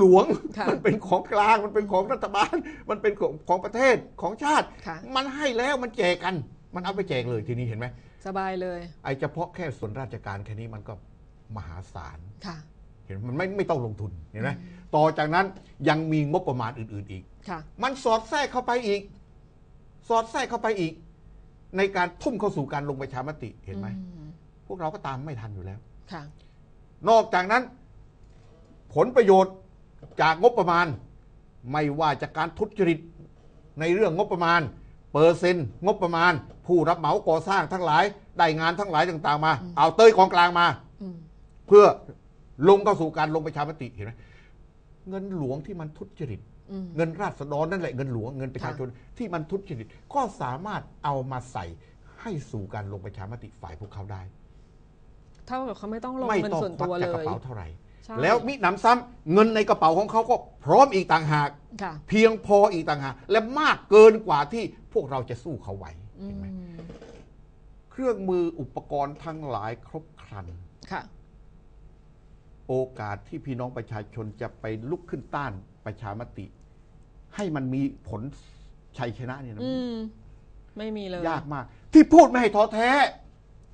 หลวง ค่ะมันเป็นของกลางมันเป็นของรัฐบาล มันเป็นของของประเทศของชาติ ค่ะ มันให้แล้วมันแจกกัน มันเอาไปแจกเลยทีนี้เห็นไหมสบายเลยไอ้เฉพาะแค่ส่วนราชการแค่นี้มันก็มหาศาล ค่ะ เห็นไหมมันไม่ไม่ต้องลงทุนเห็นไหมต่อจากนั้นยังมีงบประมาณอื่น ๆอีก ค่ะ มันสอดแทรกเข้าไปอีก สอดแทรกเข้าไปอีก ในการทุ่มเข้าสู่การลงประชามติเห็นไหมอืมพวกเราก็ตามไม่ทันอยู่แล้ว ค่ะ นอกจากนั้น ผลประโยชน์ จากงบประมาณ ไม่ว่าจากการทุจริตในเรื่องงบประมาณ เปอร์เซ็นต์งบประมาณ ผู้รับเหมาก่อสร้างทั้งหลาย ได้งานทั้งหลายต่าง ๆ มา เอาเต้ยของกลางมาอืมเพื่อลงเข้าสู่การลงประชามติเห็นไหมเงินหลวงที่มันทุจริตอืมเงินราษฎรนั่นแหละเงินหลวงเงินประชาชนที่มันทุจริต ก็สามารถเอามาใส่ให้สู่การลงประชามติฝ่ายพวกเขาได้ เท่ากับเขาไม่ต้องลงไม่เงินต้องส่วนควัตัวจากเลกระยเป๋าเท่าไหร่ใช่ แล้วมิหนำซ้ำเงินในกระเป๋าของเขาก็พร้อมอีกต่างหากค่ะเพียงพออีกต่างหาก และมากเกินกว่าที่พวกเราจะสู้เขาไหวอืเห็นไหมมเครื่องมืออุปกรณ์ทั้งหลายครบครันค่ะโอกาสที่พี่น้องประชาชนจะไปลุกขึ้นต้านประชามติ ให้มันมีผลชัยชนะเนี่ยนะอืมไม่มีเลย ยากมาก ที่พูดไม่ให้ท้อแท้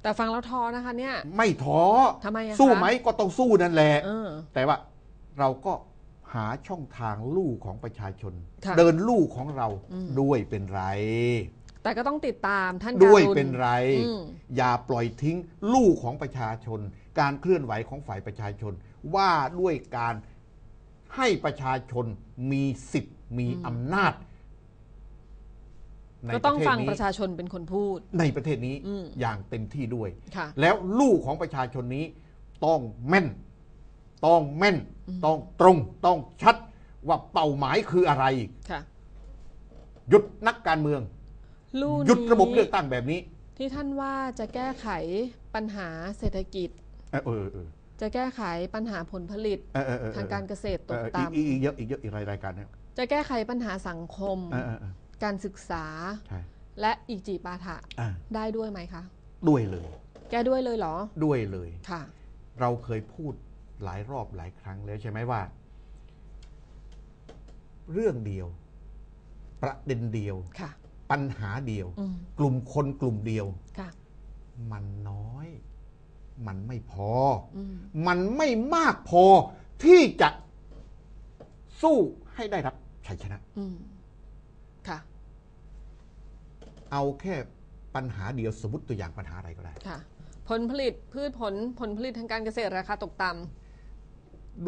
แต่ฟังแล้วท้อนะคะเนี่ย ไม่ท้อทำไมอะคะสู้ไหมก็ต้องสู้นั่นแหละ เออ แต่ว่าเราก็หาช่องทางลู่ของประชาชน ค่ะเดินลู่ของเราอืม ด้วยเป็นไร แต่ก็ต้องติดตามท่านด้วยการุณเป็นไร อืม อย่าปล่อยทิ้งลู่ของประชาชน การเคลื่อนไหวของฝ่ายประชาชน ว่าด้วยการให้ประชาชนมีสิทธิ์มีอำนาจ ในก็ต้องประเทศฟังนี้ประชาชนเป็นคนพูด ในประเทศนี้อืมอย่างเต็มที่ด้วยค่ะแล้วลู่ของประชาชนนี้ต้องแม่น ต้องแม่น ต้องตรง ต้องชัดว่าเป้าหมายคืออะไรค่ะหยุดนักการเมืองลู่หยุดระบบนี้เลือกตั้งแบบนี้ ที่ท่านว่าจะแก้ไขปัญหาเศรษฐกิจเออเออเออจะแก้ไขปัญหาผลผลิตเออเออเออทางการเกษตรตเอกออีต่กอีกอีกเยอะอีกเยอะอีกรายการเนี่ยำจะแก้ไขปัญหาสังคม เออเออเออการศึกษา ใช่และอีกจีปาถะอ่าได้ด้วยไหมคะ ด้วยเลย แก้ด้วยเลยเหรอ ด้วยเลย ค่ะ เราเคยพูดหลายรอบหลายครั้งแล้วใช่ไหมว่า เรื่องเดียว ประเด็นเดียว ค่ะ ปัญหาเดียว อืมกลุ่มคนกลุ่มเดียว ค่ะ มันน้อย มันไม่พอ อืมมันไม่มากพอที่จะสู้ให้ได้รับชัยชนะ อืมค่ะ เอาแค่ปัญหาเดียวสมมติตัวอย่างปัญหาอะไรก็ได้ ค่ะ ผลผลิตพืชผลผลผลิตทางการเกษตรราคาตกต่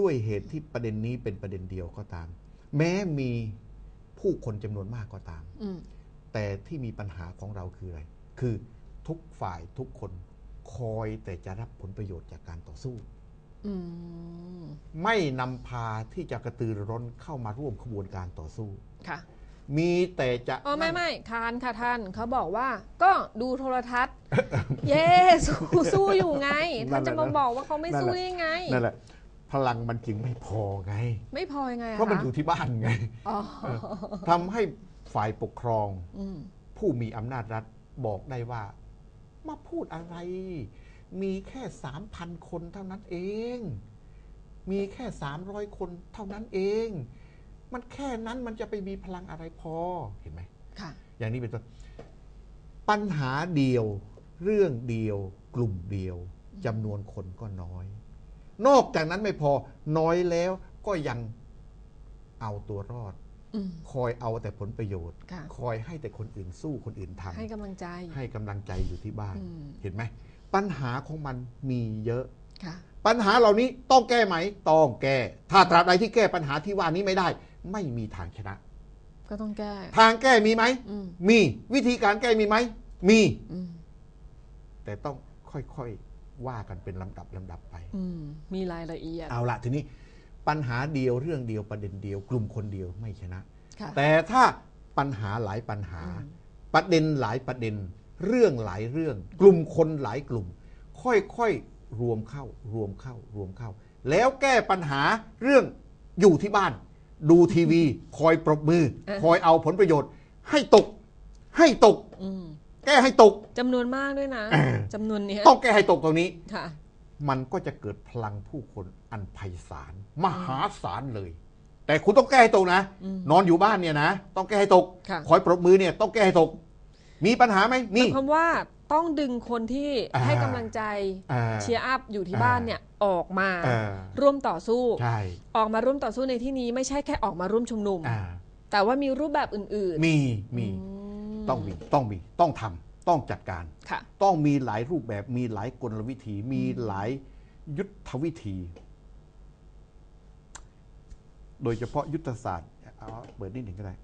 ด้วยเหตุที่ประเด็นนี้เป็นประเด็นเดียวก็ตาม แม้มีผู้คนจำนวนมากก็ตามำอืมแต่ที่มีปัญหาของเราคืออะไร คือทุกฝ่ายทุกคนคอยแต่จะรับผลประโยชน์จากการต่อสู้ อืมไม่นำพาที่จะกระตือรือร้นเข้ามาร่วมขบวนการต่อสู้ ค่ะ มีแต่จะอ๋อไม่ไม่คานค่ะท่านเขาบอกว่า ก็ดูโทรทัศน์ เย้สู้สู้อยู่ไงท่านจะมาบอกว่าเขาไม่สู้ได้ยังไงนั่นแหละพลังมันจึงไม่พอไง ไม่พอยังไงอะเพราะมันคะอยู่ที่บ้านไงอ๋อทำให้ฝ่ายปกครองอืมผู้มีอำนาจรัฐบอกได้ว่า มาพูดอะไร มีแค่สามพันคนเท่านั้นเอง มีแค่สามร้อยคนเท่านั้นเอง มันแค่นั้นมันจะไปมีพลังอะไรพอเห็นไหมค่ะอย่างนี้เป็นต้นปัญหาเดียว เรื่องเดียว กลุ่มเดียวจำนวนคนก็น้อย นอกจากนั้นไม่พอน้อยแล้วก็ยังเอาตัวรอดอืมคอยเอาแต่ผลประโยชน์ค่ะคอยให้แต่คนอื่นสู้คนอื่นทำให้กำลังใจ ให้กำลังใจอยู่ที่บ้านอืมเห็นไหม ปัญหาของมันมีเยอะค่ะปัญหาเหล่านี้ต้องแก้ไหม ต้องแก้ ถ้าตราบใดที่แก้ปัญหาที่ว่านี้ไม่ได้ ไม่มีทางชนะ ก็ต้องแก้ ทางแก้มีไหม อืม มีวิธีการแก้มีไหม มี อืมแต่ต้องค่อยๆว่ากันเป็นลำดับลำดับไป อืมมีรายละเอียดเอาละทีนี้ปัญหาเดียวเรื่องเดียวประเด็นเดียว กลุ่มคนเดียวไม่ชนะ ค่ะ แต่ถ้าปัญหาหลายปัญหาประเด็นหลายประเด็น เรื่องหลายเรื่อง กลุ่มคนหลายกลุ่ม ค่อยๆรวมเข้ารวมเข้ารวมเข้า แล้วแก้ปัญหาเรื่องอยู่ที่บ้าน ดูทีวี คอยปรบมือเออคอยเอาผลประโยชน์ ให้ตก ให้ตก อืมแก้ให้ตก จำนวนมากด้วยนะเออ จำนวนเนี้ยต้องแก้ให้ตกตรงนี้ ค่ะ มันก็จะเกิดพลังผู้คนอันไพศาลมหาศาลเลย แต่คุณต้องแก้ให้ตกนะนอนอยู่บ้านเนี่ยนะ ต้องแก้ให้ตกค่ะคอยปรบมือเนี่ยต้องแก้ให้ตก มีปัญหาไหมหมี มายความว่า ต้องดึงคนที่อ่าให้กำลังใจอ่าเชียร์อัพอยู่ที่อ่าบ้านเนี่ยออกมาเออร่วมต่อสู้ ใช่ออกมาร่วมต่อสู้ในที่นี้ไม่ใช่แค่ออกมาร่วมชุมนุม อ่าแต่ว่ามีรูปแบบอื่นมีมีๆอืมต้องมีต้องมีต้องทำต้องจัดการ ค่ะ ต้องมีหลายรูปแบบมีหลายกลวิธี มีหลายยุทธวิธี โดยเฉพาะยุทธศาสตร์เอาเปิดนิดหนึ่งก็ได้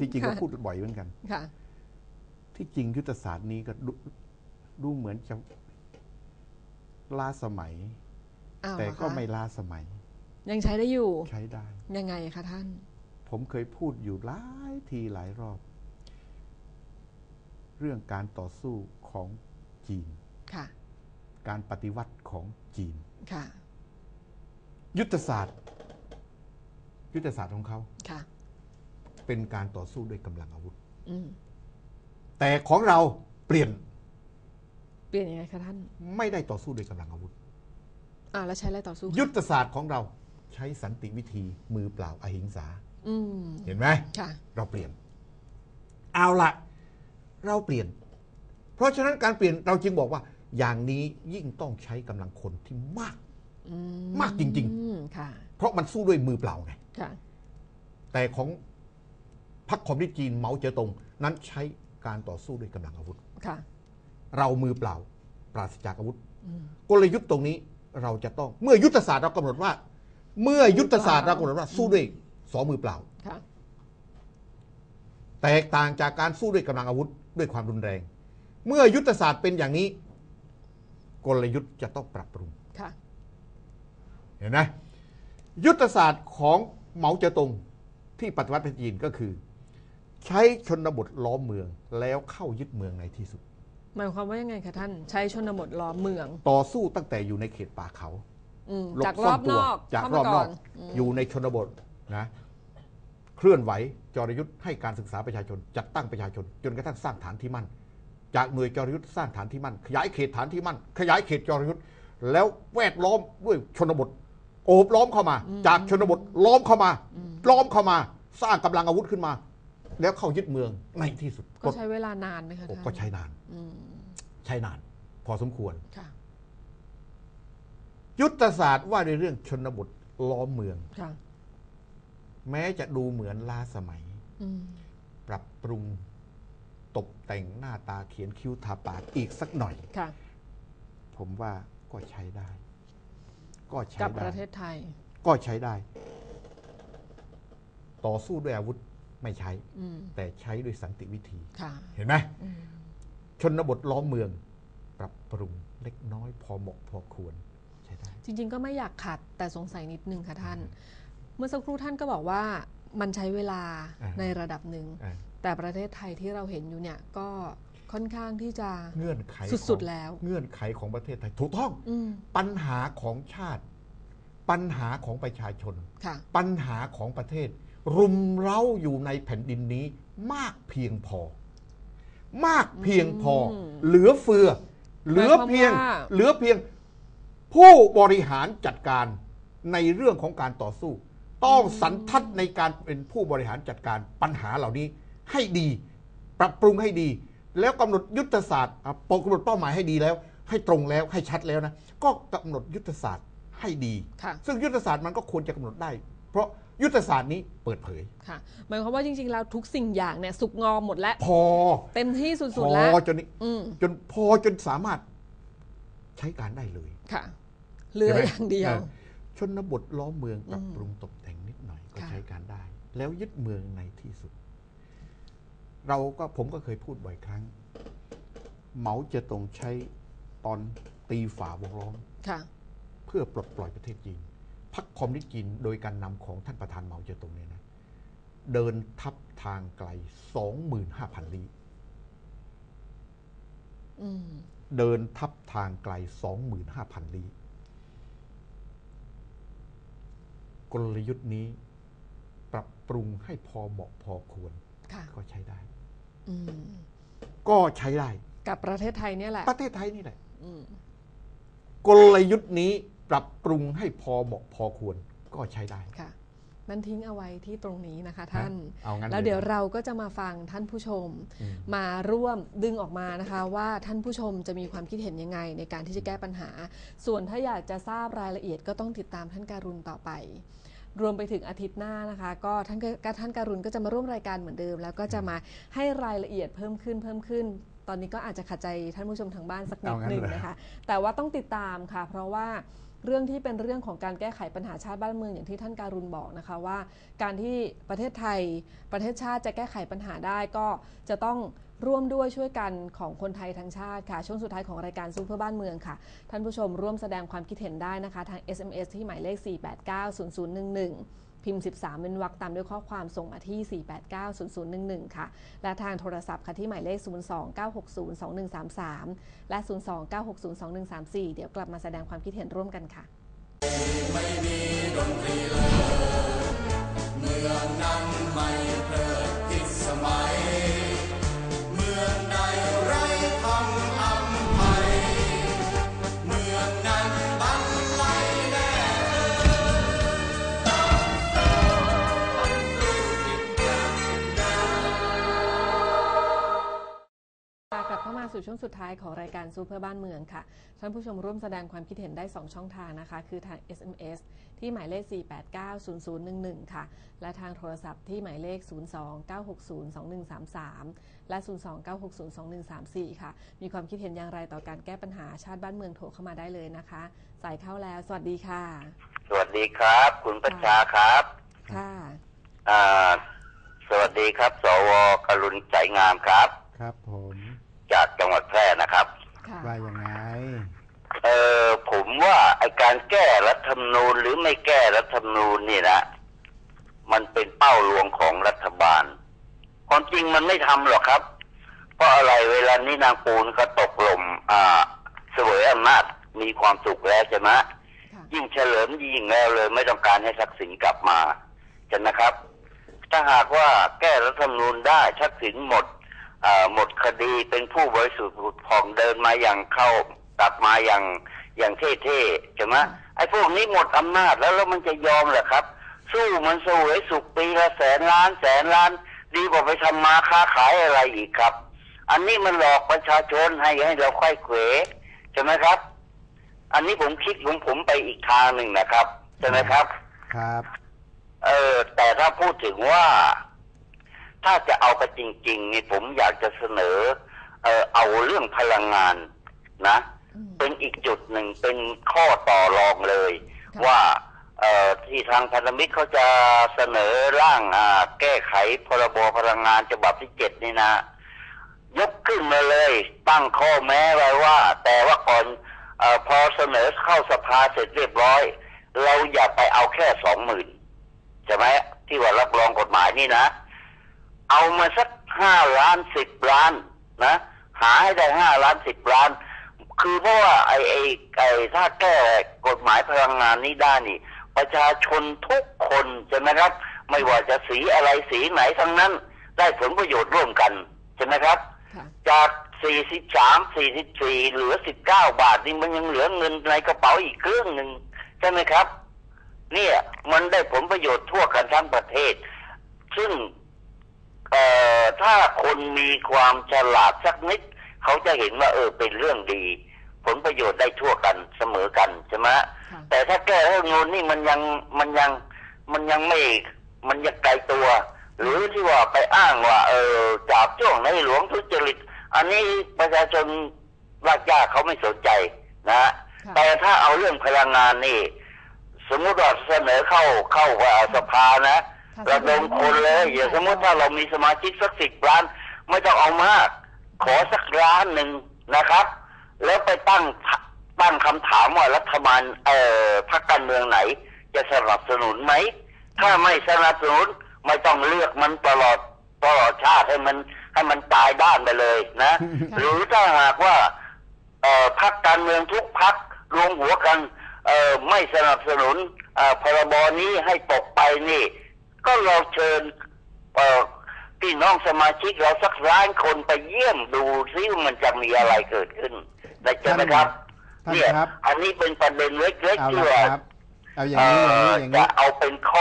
ที่จริงก็ค่ะ พูดบ่อยเหมือนกัน ค่ะ ที่จริงยุทธศาสตร์นี้ก็ดูดูเหมือนจะล้าสมัย อ้าวแต่เหรอก็คะไม่ล้าสมัยยังใช้ได้อยู่ ใช้ได้ ยังไงคะท่าน ผมเคยพูดอยู่หลายทีหลายรอบ เรื่องการต่อสู้ของจีน ค่ะ การปฏิวัติของจีน ค่ะ ยุทธศาสตร์ ยุทธศาสตร์ของเขาค่ะ เป็นการต่อสู้ด้วยกำลังอาวุธ อืม แต่ของเราเปลี่ยนเปลี่ยนยังไงคะท่าน ไม่ได้ต่อสู้ด้วยกำลังอาวุธ อ่าแล้วใช้อะไรต่อสู้คะยุทธศาสตร์ของเราใช้สันติวิธีมือเปล่าอหิงสา อืมเห็นไหม ค่ะ เราเปลี่ยน เอาละเราเปลี่ยน เพราะฉะนั้นการเปลี่ยนเราจึงบอกว่า อย่างนี้ยิ่งต้องใช้กำลังคนที่มาก อืมมากจริงอืมค่ะ เพราะมันสู้ด้วยมือเปล่าไง ค่ะ แต่ของพรรคคอมมิวนิสต์จีนเหมาเจ๋อตงนั้นใช้ การต่อสู้ด้วยกำลังอาวุธ ค่ะ เรามือเปล่าปราศจากอาวุธกลยุทธ์ตรงนี้เราจะต้อง เมื่อยุทธศาสตร์เรากำหนดว่า เมื่อยุทธศาสตร์เรากำหนดว่าสู้ด้วยสองมือเปล่า ค่ะ แตกต่างจากการสู้ด้วยกำลังอาวุธด้วยความรุนแรง เมื่อยุทธศาสตร์เป็นอย่างนี้ กลยุทธ์จะต้องปรับปรุง ค่ะ เห็นไหมยุทธศาสตร์ของเหมาเจ๋อตงที่ปฏิวัติประเทศจีนก็คือ ใช้ชนบทล้อมเมืองแล้วเข้ายึดเมืองในที่สุด หมายความว่ายังไงคะท่าน ใช้ชนบทล้อมเมือง ต่อสู้ตั้งแต่อยู่ในเขตป่าเขาอืมหลบจากรซ่ออนบตันวอกจากเข้ารอบมานก่ออกนอยู่ในชนบทนะเคลื่อนไหวจรยุทธ์ให้การศึกษาประชาชน จัดตั้งประชาชน จนกระทั่งสร้างฐานที่มั่น จากหน่วยจรยุทธ์สร้างฐานที่มั่น ขยายเขตฐานที่มั่น ขยายเขตจรยุทธ์แล้วแวดล้อมด้วยชนบท โอบล้อมเข้ามา จากชนบทล้อมเข้ามา ล้อมเข้ามา สร้างกำลังอาวุธขึ้นมา แล้วเข้ายึดเมืองในที่สุดก็ใช้เวลานานไหมคะโอ้ท่านก็ใช้นานอืมใช้นาน พอสมควรค่ะยุทธศาสตร์ว่าในเรื่องชนบทล้อมเมืองค่ะแม้จะดูเหมือนล้าสมัยอืมปรับปรุงตกแต่งหน้าตาเขียนคิ้วทาปากอีกสักหน่อยค่ะผมว่าก็ใช้ได้ ก็ใช้กับปได้ระเทศไทย ก็ใช้ได้ ต่อสู้ด้วยอาวุธ ไม่ใช้อืมแต่ใช้ด้วยสันติวิธีค่ะเห็นไหมอืมชนบทล้อมเมือง ปรับปรุงเล็กน้อยพอเหมาะพอควรใช้ได้จริง ๆ ก็ไม่อยากขัดแต่สงสัยนิดนึงค่ะท่าน เมื่อสักครู่ท่านก็บอกว่ามันใช้เวลาอ่าในระดับหนึ่งอะแต่ประเทศไทยที่เราเห็นอยู่เนี่ยก็ค่อนข้างที่จะเงื่อนไขสุดๆของแล้ว เงื่อนไขของประเทศไทยถูกต้องอืมปัญหาของชาติ ปัญหาของประชาชนค่ะปัญหาของประเทศ รุมเร้าอยู่ในแผ่นดินนี้มากเพียงพอ มากเพียงพออืมเหลือเฟือ เหลือเพียงหมายความว่าเหลือเพียง ผู้บริหารจัดการในเรื่องของการต่อสู้ ต้องสันทัดในการเป็นผู้บริหารจัดการปัญหาเหล่านี้ให้ดี ปรับปรุงให้ดี แล้วกำหนดยุทธศาสตร์อะปกำหนดเป้าหมายให้ดีแล้ว ให้ตรงแล้วให้ชัดแล้วนะก็กำหนดยุทธศาสตร์ให้ดีค่ะซึ่งยุทธศาสตร์มันก็ควรจะกำหนดได้ เพราะ ยุทธศาสตร์นี้เปิดเผย ค่ะหมายความว่าจริง ๆ แล้วทุกสิ่งอย่างเนี่ยสุกงอมหมดแล้ว พอเต็มที่พสุดอๆแล้วจนนี้อืมจนพอจนสามารถใช้การได้เลยค่ะเหลือใช่ไหมอย่างเดียวออชนบทล้อมเมืองปรับปรุงตกแต่งนิดหน่อยก็ค่ะ ใช้การได้ แล้วยึดเมืองในที่สุด เราก็ผมก็เคยพูดบ่อยครั้ง เหมาเจะตรงใช้ตอนตีฝ่าวงล้อม ค่ะ เพื่อปลดปล่อยประเทศจีน พรรคคอมมิวนิสต์จีนโดยการนำของท่านประธานเหมาเจ๋อตงเนี่ยนะ เดินทับทางไกล 25,000 ลี้อืมเดินทับทางไกล 25,000 ลี้กลยุทธ์นี้ปรับปรุงให้พอเหมาะพอควรค่ะก็ใช้ได้อืมก็ใช้ได้ กับประเทศไทยเนี่ยแหละ ประเทศไทยนี่แหละอืมกลยุทธ์นี้ ปรับปรุงให้พอเหมาะพอควรก็ใช้ได้ค่ะนั่นทิ้งเอาไว้ที่ตรงนี้นะคะท่านเอางั้นแล้วเดี๋ยวลเราก็จะมาฟังท่านผู้ชมอืมมาร่วมดึงออกมานะคะ ว่าท่านผู้ชมจะมีความคิดเห็นยังไง ในการที่จะแก้ปัญหา ส่วนถ้าอยากจะทราบรายละเอียดก็ต้องติดตามท่านการุณต่อไป รวมไปถึงอาทิตย์หน้านะคะ ก็ท่านก็ท่านการุณก็จะมาร่วมรายการเหมือนเดิม แล้วก็จะมาให้รายละเอียดเพิ่มขึ้นเพิ่มขึ้นตอนนี้ก็อาจจะขัดใจท่านผู้ชมทางบ้านสักนิดเอางั้นหนึ่งเหรอนะคะ แต่ว่าต้องติดตามค่ะ เพราะว่า เรื่องที่เป็นเรื่องของการแก้ไขปัญหาชาติบ้านเมืองอย่างที่ท่านการุณบอกนะคะว่า การที่ประเทศไทยประเทศชาติจะแก้ไขปัญหาได้ก็จะต้องร่วมด้วยช่วยกันของคนไทยทั้งชาติค่ะ ช่วงสุดท้ายของรายการซูเพื่อบ้านเมืองค่ะ ท่านผู้ชมร่วมแสดงความคิดเห็นได้นะคะ ทาง SMS ที่หมายเลข 4890011 พิมพ์ 13 เป็นวรรคตามด้วยข้อความส่งมาที่ 4890011 ค่ะ และทางโทรศัพท์ค่ะที่หมายเลข 029602133 และ 029602134 เดี๋ยวกลับมาแสดงความคิดเห็นร่วมกันค่ะกลับเข้ามาสู่ ช่วงสุดท้ายของรายการซูเปอร์บ้านเมืองค่ะ ท่านผู้ชมร่วมแสดงความคิดเห็นได้ 2 ช่องทางนะคะ คือทาง SMS ที่หมายเลข 4890011 ค่ะ และทางโทรศัพท์ที่หมายเลข 029602133 และ 029602134 ค่ะ มีความคิดเห็นอย่างไรต่อการแก้ปัญหาชาติบ้านเมืองโทรเข้ามาได้เลยนะคะ สายเข้าแล้ว สวัสดีค่ะ สวัสดีครับ คุณประชาครับ ค่ะอ่าสวัสดีครับ สวกรุณใจงามครับ ครับผม จากจังหวัดแพร่นะครับ ค่ะว่ายังไง เออผมว่าไอการแก้รัฐธรรมนูญหรือไม่แก้รัฐธรรมนูญนี่นะมันเป็นเป้าลวงของรัฐบาลความจริงมันไม่ทำหรอกครับ เพราะอะไรเวลานี้นางปูนก็ตกลมอ่าเสวยอำนาจมีความสุขแล้วใช่ไหมค่ะยิ่งเฉลิมยิ่งแล้วเลย ไม่ต้องการให้ทักษิณกลับมาใช่ไหมครับ ถ้าหากว่าแก้รัฐธรรมนูญได้ทักษิณหมดเอ่อ หมดคดีเป็นผู้บริสุทธิ์ผุดผ่องเดินมาอย่างเข้ากลับมาอย่างอย่างเท่ๆใช่ไหมไอ้พวกนี้หมดอำนาจแล้วแล้วมันจะยอมเหรอครับ สู้มันสู้ให้สุขปีละแสนล้านแสนล้าน ดีกว่าไปทำมาค้าขายอะไรอีกครับ อันนี้มันหลอกประชาชนให้ให้เราค่อยเขวใช่ไหมครับ อันนี้ผมคิดของผมไปอีกทางหนึ่งนะครับใช่ไหมครับ ครับ เออแต่ถ้าพูดถึงว่า ถ้าจะเอาไปจริง ๆ นี่ผมอยากจะเสนอ เออเอาเรื่องพลังงานนะอืมเป็นอีกจุดหนึ่งเป็นข้อต่อรองเลยค่ะว่าเอ่อที่ทางพันธมิตรเขาจะเสนอร่างอ่าแก้ไขพรบพลังงานฉบับที่เจ็ดนี่นะ ยกขึ้นมาเลย ตั้งข้อแม้ไว้ว่า แต่ว่าก่อนเออพอเสนอเข้าสภาเสร็จเรียบร้อย เราอย่าไปเอาแค่สองหมื่นใช่ไหมที่ว่ารับรองกฎหมายนี่นะ เอามาสักห้าล้านสิบล้านนะหาให้ได้ห้าล้านสิบล้าน คือเพราะว่าไอ้ไอ้ไอ้ถ้าแก้กฎหมายพลังงานนี้ได้นี่ ประชาชนทุกคนใช่ไหมครับ ไม่ว่าจะสีอะไรสีไหนทั้งนั้น ได้ผลประโยชน์ร่วมกันใช่ไหมครับค่ะจาก43 44 เหลือ 19 บาทนี่มันยังเหลือเงินในกระเป๋าอีกครึ่งหนึ่งใช่ไหมครับ เนี่ยมันได้ผลประโยชน์ทั่วกันทั้งประเทศ ซึ่ง เอ่อถ้าคนมีความฉลาดสักนิด เขาจะเห็นว่าเออเป็นเรื่องดี ผลประโยชน์ได้ทั่วกันเสมอกันใช่ไหมค่ะแต่ถ้าแก้รัฐธรรมนูญนี่มันยังมันยังมันยังไม่มันยังไกลตัว หรือที่ว่าไปอ้างว่า เออจับจ้วงในหลวงทุจริต อันนี้ประชาชนรากหญ้าเขาไม่สนใจนะฮะค่ะแต่ถ้าเอาเรื่องพลังงานนี่ สมมุติว่าเสนอเข้าเข้าว่าสภานะค่ะ ระดมคนเลยอย่างสมมติถ้าเรามีสมาชิกสักสิบล้าน ไม่ต้องเอามาก ขอสักล้านหนึ่งนะครับ แล้วไปตั้งตั้งคำถามว่ารัฐบาลเอ่อพรรคการเมืองไหน จะสนับสนุนไหม ถ้าไม่สนับสนุนไม่ต้องเลือกมันตลอดตลอดชาติให้มันให้มันตายด้านไปเลยนะค่ะหรือถ้าหากว่าเอ่อพรรคการเมืองทุกพรรครวมหัวกันเอ่อไม่สนับสนุนเอ่อพรบนี้ให้ตกไปนี่ ก็เราเชิญเอ่อพี่น้องสมาชิกเราสักล้านคนไปเยี่ยมดูซิว่ามันจะมีอะไรเกิดขึ้นได้ใช่ไหมครับท่านเนี่ยครับอันนี้เป็นประเด็นเล็กเอาๆที่ละว่าครับเอาอย่างเอ่นี้อย่างอนี้อย่างจะนี้เอาเป็นข้อ